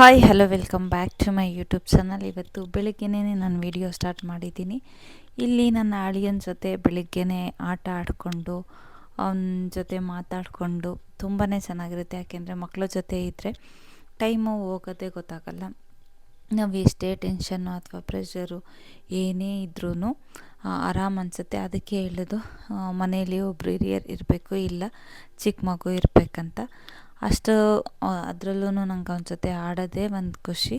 Hi hello welcome back to my YouTube channel ಇವತ್ತು ಬೆಳಗ್ಗೆನೇ ನಾನು ವಿಡಿಯೋ ಸ್ಟಾರ್ಟ್ ಮಾಡಿದ್ದೀನಿ. ಇಲ್ಲಿ ನನ್ನ ಅಳಿಯನ ಜೊತೆ ಬೆಳಗ್ಗೆನೇ ಆಟ ಆಡಿಕೊಂಡು, ಅವನ ಜೊತೆ ಮಾತಾಡಿಕೊಂಡು ತುಂಬಾ ಚೆನ್ನಾಗಿರುತ್ತೆ. ಯಾಕೆಂದರೆ ಮಕ್ಕಳ ಜೊತೆ ಇದ್ದರೆ ಟೈಮು ಹೋಗೋದೇ ಗೊತ್ತಾಗಲ್ಲ. ನಾವು ಎಷ್ಟೇ ಟೆನ್ಷನ್ನು ಅಥವಾ ಪ್ರೆಷರು ಏನೇ ಇದ್ರೂ ಆರಾಮ್ ಅನಿಸುತ್ತೆ. ಅದಕ್ಕೆ ಹೇಳೋದು ಮನೆಯಲ್ಲಿ ಒಬ್ಬರು ಹಿರಿಯರು ಇರಬೇಕು, ಇಲ್ಲ ಚಿಕ್ಕ ಮಗು ಇರಬೇಕಂತ. ಅಷ್ಟು ಅದರಲ್ಲೂ ನಂಗೆ ಅವನ ಜೊತೆ ಆಡೋದೇ ಒಂದು ಖುಷಿ.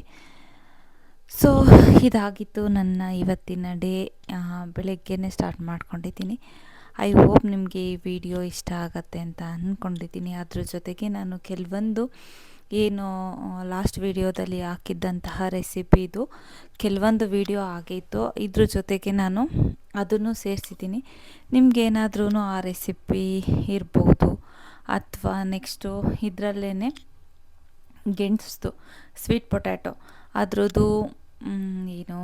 ಸೊ ಇದಾಗಿತ್ತು ನನ್ನ ಇವತ್ತಿನ ಡೇ ಬೆಳಗ್ಗೆನೇ ಸ್ಟಾರ್ಟ್ ಮಾಡ್ಕೊಂಡಿದ್ದೀನಿ. ಐ ಹೋಪ್ ನಿಮಗೆ ಈ ವಿಡಿಯೋ ಇಷ್ಟ ಆಗತ್ತೆ ಅಂತ ಅಂದ್ಕೊಂಡಿದ್ದೀನಿ ಅದ್ರ ಜೊತೆಗೆ ನಾನು ಕೆಲವೊಂದು ಏನು ಲಾಸ್ಟ್ ವಿಡಿಯೋದಲ್ಲಿ ಹಾಕಿದ್ದಂತಹ ರೆಸಿಪಿದು ಕೆಲವೊಂದು ವಿಡಿಯೋ ಆಗಿತ್ತು ಇದ್ರ ಜೊತೆಗೆ ನಾನು ಅದನ್ನು ಸೇರಿಸಿದ್ದೀನಿ. ನಿಮ್ಗೇನಾದ್ರೂ ಆ ರೆಸಿಪಿ ಇರ್ಬೋದು. ಅಥವಾ ನೆಕ್ಸ್ಟು ಇದರಲ್ಲೇ ಗೆಣಸ್ದು ಸ್ವೀಟ್ ಪೊಟ್ಯಾಟೊ ಅದರದ್ದು ಏನು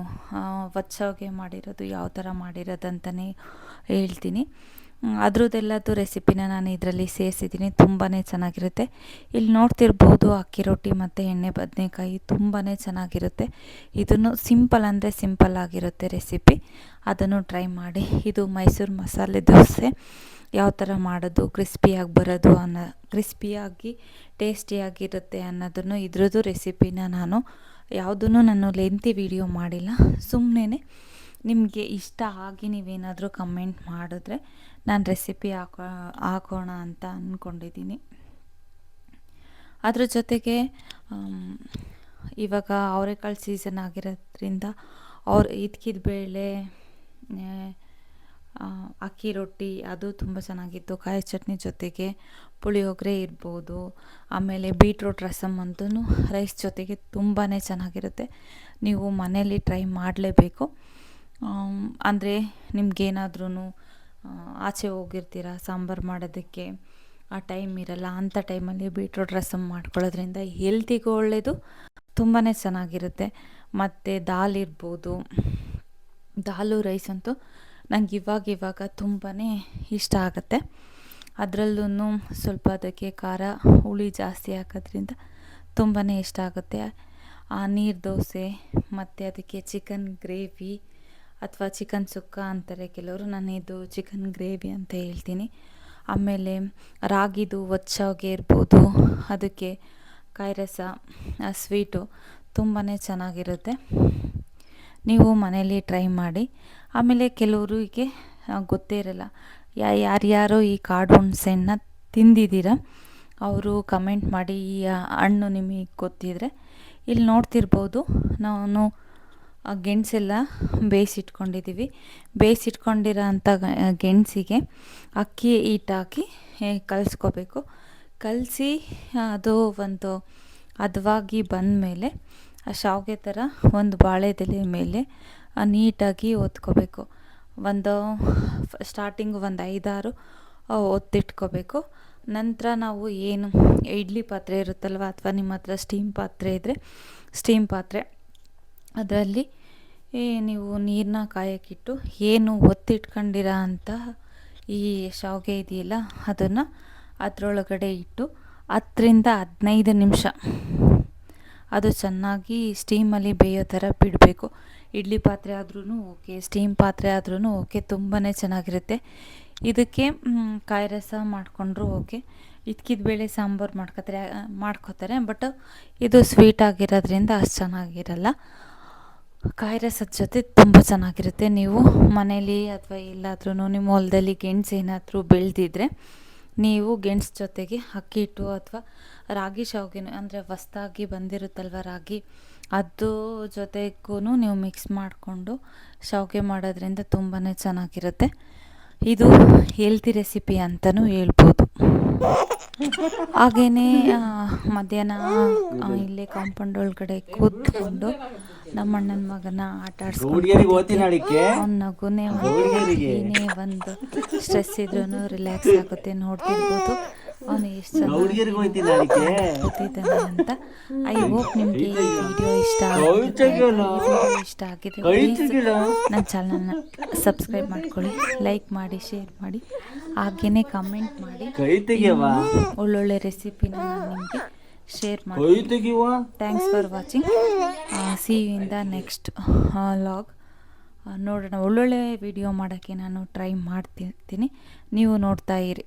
ವಚ್ಚೋಗೆ ಮಾಡಿರೋದು ಯಾವ ಥರ ಮಾಡಿರೋದಂತಲೇ ಹೇಳ್ತೀನಿ. ಅದ್ರದ್ದೆಲ್ಲದು ರೆಸಿಪಿನ ನಾನು ಇದರಲ್ಲಿ ಸೇರಿಸಿದ್ದೀನಿ. ತುಂಬಾ ಚೆನ್ನಾಗಿರುತ್ತೆ. ಇಲ್ಲಿ ನೋಡ್ತಿರ್ಬೋದು ಅಕ್ಕಿ ರೊಟ್ಟಿ ಮತ್ತು ಎಣ್ಣೆ ಬದನೆಕಾಯಿ ತುಂಬಾ ಚೆನ್ನಾಗಿರುತ್ತೆ. ಇದನ್ನು ಸಿಂಪಲ್ ಅಂದರೆ ಸಿಂಪಲ್ ಆಗಿರುತ್ತೆ ರೆಸಿಪಿ ಅದನ್ನು ಟ್ರೈ ಮಾಡಿ. ಇದು ಮೈಸೂರು ಮಸಾಲೆ ದೋಸೆ. ಯಾವ ಥರ ಮಾಡೋದು ಕ್ರಿಸ್ಪಿಯಾಗಿ ಬರೋದು ಅನ್ನೋ ಕ್ರಿಸ್ಪಿಯಾಗಿ ಟೇಸ್ಟಿಯಾಗಿರುತ್ತೆ ಅನ್ನೋದನ್ನು ಇದ್ರದ್ದು ರೆಸಿಪಿನ ನಾನು ಯಾವುದನ್ನು ನಾನು ಲೆಂತಿ ವಿಡಿಯೋ ಮಾಡಿಲ್ಲ. ಸುಮ್ಮನೆ ನಿಮಗೆ ಇಷ್ಟ ಆಗಿ ನೀವೇನಾದರೂ ಕಮೆಂಟ್ ಮಾಡಿದ್ರೆ ನಾನು ರೆಸಿಪಿ ಹಾಕೋ, ಹಾಕೋಣ ಅಂತ ಅಂದ್ಕೊಂಡಿದ್ದೀನಿ ಅದ್ರ ಜೊತೆಗೆ ಇವಾಗ ಅವರೆಕಾಳು ಸೀಸನ್ ಆಗಿರೋದ್ರಿಂದ ಅವ್ರು ಇದ್ಕಿದ ಬೇಳೆ ಅಕ್ಕಿ ರೊಟ್ಟಿ ಅದು ತುಂಬ ಚೆನ್ನಾಗಿತ್ತು. ಕಾಯಿ ಚಟ್ನಿ ಜೊತೆಗೆ ಪುಳಿಯೋಗರೆ ಇರ್ಬೋದು, ಆಮೇಲೆ ಬೀಟ್ರೋಟ್ ರಸಮ್ ಅಂತೂ ರೈಸ್ ಜೊತೆಗೆ ತುಂಬಾ ಚೆನ್ನಾಗಿರುತ್ತೆ. ನೀವು ಮನೇಲಿ ಟ್ರೈ ಮಾಡಲೇಬೇಕು. ಅಂದರೆ ನಿಮ್ಗೇನಾದ್ರೂ ಆಚೆ ಹೋಗಿರ್ತೀರ ಸಾಂಬಾರು ಮಾಡೋದಕ್ಕೆ? ಆ ಟೈಮ್ ಇರಲ್ಲ ಅಂಥ ಟೈಮಲ್ಲಿ ಬೀಟ್ರೋಟ್ ರಸಮ್ ಮಾಡ್ಕೊಳ್ಳೋದ್ರಿಂದ ಹೆಲ್ತಿಗೂ ಒಳ್ಳೆಯದು ತುಂಬಾ ಚೆನ್ನಾಗಿರುತ್ತೆ. ಮತ್ತು ದಾಲ್ ಇರ್ಬೋದು. ದಾಲು ರೈಸ್ ಅಂತೂ ನಂಗೆ ಇವಾಗ ಇವಾಗ ತುಂಬಾ ಇಷ್ಟ ಆಗುತ್ತೆ. ಅದರಲ್ಲೂ ಸ್ವಲ್ಪ ಅದಕ್ಕೆ ಖಾರ, ಹುಳಿ ಜಾಸ್ತಿ ಹಾಕೋದ್ರಿಂದ ತುಂಬಾ ಇಷ್ಟ ಆಗುತ್ತೆ. ಆ, ನೀರು ದೋಸೆ, ಮತ್ತು ಅದಕ್ಕೆ ಚಿಕನ್ ಗ್ರೇವಿ ಅಥವಾ ಚಿಕನ್ ಸುಕ್ಕ ಅಂತಾರೆ ಕೆಲವರು, ನಾನು ಇದು ಚಿಕನ್ ಗ್ರೇವಿ ಅಂತ ಹೇಳ್ತೀನಿ. ಆಮೇಲೆ ರಾಗಿದು ಒಚ್ಚಾಗೆ ಇರ್ಬೋದು, ಅದಕ್ಕೆ ಕಾಯಿ ರಸ ಸ್ವೀಟು ತುಂಬಾ ಚೆನ್ನಾಗಿರುತ್ತೆ. ನೀವು ಮನೇಲಿ ಟ್ರೈ ಮಾಡಿ. ಆಮೇಲೆ ಕೆಲವರಿಗೆ ಗೊತ್ತೇ ಇರಲ್ಲ, ಯಾ, ಯಾರ್ಯಾರೋ ಈ ಕಾಡು ಹುಣ್ಸೆಹಣ್ಣ ತಿಂದಿದ್ದೀರ, ಅವರು ಕಮೆಂಟ್ ಮಾಡಿ, ಈ ಹಣ್ಣು ನಿಮಗೆ ಗೊತ್ತಿದ್ರೆ ಇಲ್ಲಿ ನೋಡ್ತಿರ್ಬೋದು. ನಾನು ಗೆಣಸೆಲ್ಲ ಬೇಯಿಸಿಟ್ಕೊಂಡಿದ್ದೀವಿ. ಬೇಯಿಸಿಟ್ಕೊಂಡಿರೋ ಅಂಥ ಗೆಣಸಿಗೆ ಅಕ್ಕಿ ಹಿಟ್ಟಾಕಿ ಕಲಸ್ಕೋಬೇಕು. ಕಲಸಿ ಅದು ಒಂದು ಹದವಾಗಿ ಬಂದಮೇಲೆ ಆ ಶಾವಿಗೆ ಥರ ಒಂದು ಬಾಳೆದೆಲೆ ಮೇಲೆ ನೀಟಾಗಿ ಒತ್ಕೋಬೇಕು. ಒಂದು ಸ್ಟಾರ್ಟಿಂಗ್ ಒಂದು ಐದಾರು ಒತ್ತಿಟ್ಕೋಬೇಕು. ನಂತರ ನಾವು ಏನು ಇಡ್ಲಿ ಪಾತ್ರೆ ಇರುತ್ತಲ್ವ ಅಥವಾ ನಿಮ್ಮ ಹತ್ರ ಸ್ಟೀಮ್ ಪಾತ್ರೆ ಇದ್ದರೆ ಸ್ಟೀಮ್ ಪಾತ್ರೆ ಅದರಲ್ಲಿ ನೀವು ನೀರನ್ನ ಕಾಯಕ್ಕಿಟ್ಟು ಏನು ಒತ್ತಿಟ್ಕೊಂಡಿರೋ ಅಂತ ಈ ಶಾವಿಗೆ ಇದೆಯಲ್ಲ, ಅದನ್ನು ಅದರೊಳಗಡೆ ಇಟ್ಟು ಹತ್ತರಿಂದ ಹದಿನೈದು ನಿಮಿಷ ಅದು ಚೆನ್ನಾಗಿ ಸ್ಟೀಮಲ್ಲಿ ಬೇಯೋ ಥರ ಬಿಡಬೇಕು. ಇಡ್ಲಿ ಪಾತ್ರೆ ಆದ್ರೂ ಓಕೆ ಸ್ಟೀಮ್ ಪಾತ್ರೆ ಆದ್ರೂ ಓಕೆ ತುಂಬಾ ಚೆನ್ನಾಗಿರುತ್ತೆ. ಇದಕ್ಕೆ ಕಾಯಿ ರಸ ಮಾಡಿಕೊಂಡ್ರು ಓಕೆ. ಇದಕ್ಕಿದ ಬೇಳೆ ಸಾಂಬಾರು ಮಾಡ್ಕೋತಾರೆ ಮಾಡ್ಕೋತಾರೆ, ಬಟ್ ಇದು ಸ್ವೀಟ್ ಆಗಿರೋದ್ರಿಂದ ಅಷ್ಟು ಚೆನ್ನಾಗಿರಲ್ಲ. ಕಾಯಿ ರಸದ ಜೊತೆ ತುಂಬ ಚೆನ್ನಾಗಿರುತ್ತೆ. ನೀವು ಮನೇಲಿ ಅಥವಾ ಎಲ್ಲಾದ್ರೂ ನಿಮ್ಮ ಹೊಲದಲ್ಲಿ ಗೆಣಸು ಏನಾದರೂ ಬೆಳೆದಿದ್ರೆ ನೀವು ಗೆಣಸು ಜೊತೆಗೆ ಅಕ್ಕಿ ಹಿಟ್ಟು ಅಥವಾ ರಾಗಿ ಶಾವಿಗೆನೂ ಅಂದರೆ ಹೊಸ್ದಾಗಿ ಬಂದಿರುತ್ತಲ್ವ ರಾಗಿ, ಅದು ಜೊತೆಗೂ ನೀವು ಮಿಕ್ಸ್ ಮಾಡಿಕೊಂಡು ಶಾವ್ಗೆ ಮಾಡೋದ್ರಿಂದ ತುಂಬಾ ಚೆನ್ನಾಗಿರುತ್ತೆ. ಇದು ಹೆಲ್ತಿ ರೆಸಿಪಿ ಅಂತಲೂ ಹೇಳ್ಬೋದು. ಹಾಗೆಯೇ ಮಧ್ಯಾಹ್ನ ಇಲ್ಲೇ ಕಾಂಪೌಂಡ್ ಒಳಗಡೆ ಕೂತ್ಕೊಂಡು ನಮ್ಮ ಅಣ್ಣನ ಮಗನ ಆಟ ಆಡಿಸ್ಕೊಂಡು ಅವ್ನ ನಗುನೇ ಏನೇ ಒಂದು ಸ್ಟ್ರೆಸ್ ಇದ್ರೂ ರಿಲ್ಯಾಕ್ಸ್ ಆಗುತ್ತೆ ನೋಡ್ತಿರ್ಬೋದು. ಅವನು ಎಷ್ಟು ಚೆನ್ನಾಗಿ ಅಂತ. ಐ ಹೋಪ್ ನಿಮಗೆ ಈ ವಿಡಿಯೋ ಇಷ್ಟ ಇಷ್ಟ ಆಗಿದೆ. ನನ್ನ ಚಾನಲ್ನ ಸಬ್ಸ್ಕ್ರೈಬ್ ಮಾಡ್ಕೊಳ್ಳಿ ಲೈಕ್ ಮಾಡಿ ಶೇರ್ ಮಾಡಿ ಹಾಗೇನೆ ಕಮೆಂಟ್ ಮಾಡಿ. ಒಳ್ಳೊಳ್ಳೆ ರೆಸಿಪಿನ ನಾನು ನಿಮಗೆ ಶೇರ್ ಮಾಡಿ thanks for watching see you in the next vlog ನೋಡೋಣ. ಒಳ್ಳೊಳ್ಳೆ ವಿಡಿಯೋ ಮಾಡೋಕ್ಕೆ ನಾನು ಟ್ರೈ ಮಾಡ್ತಿರ್ತೀನಿ ನೀವು ನೋಡ್ತಾ ಇರಿ.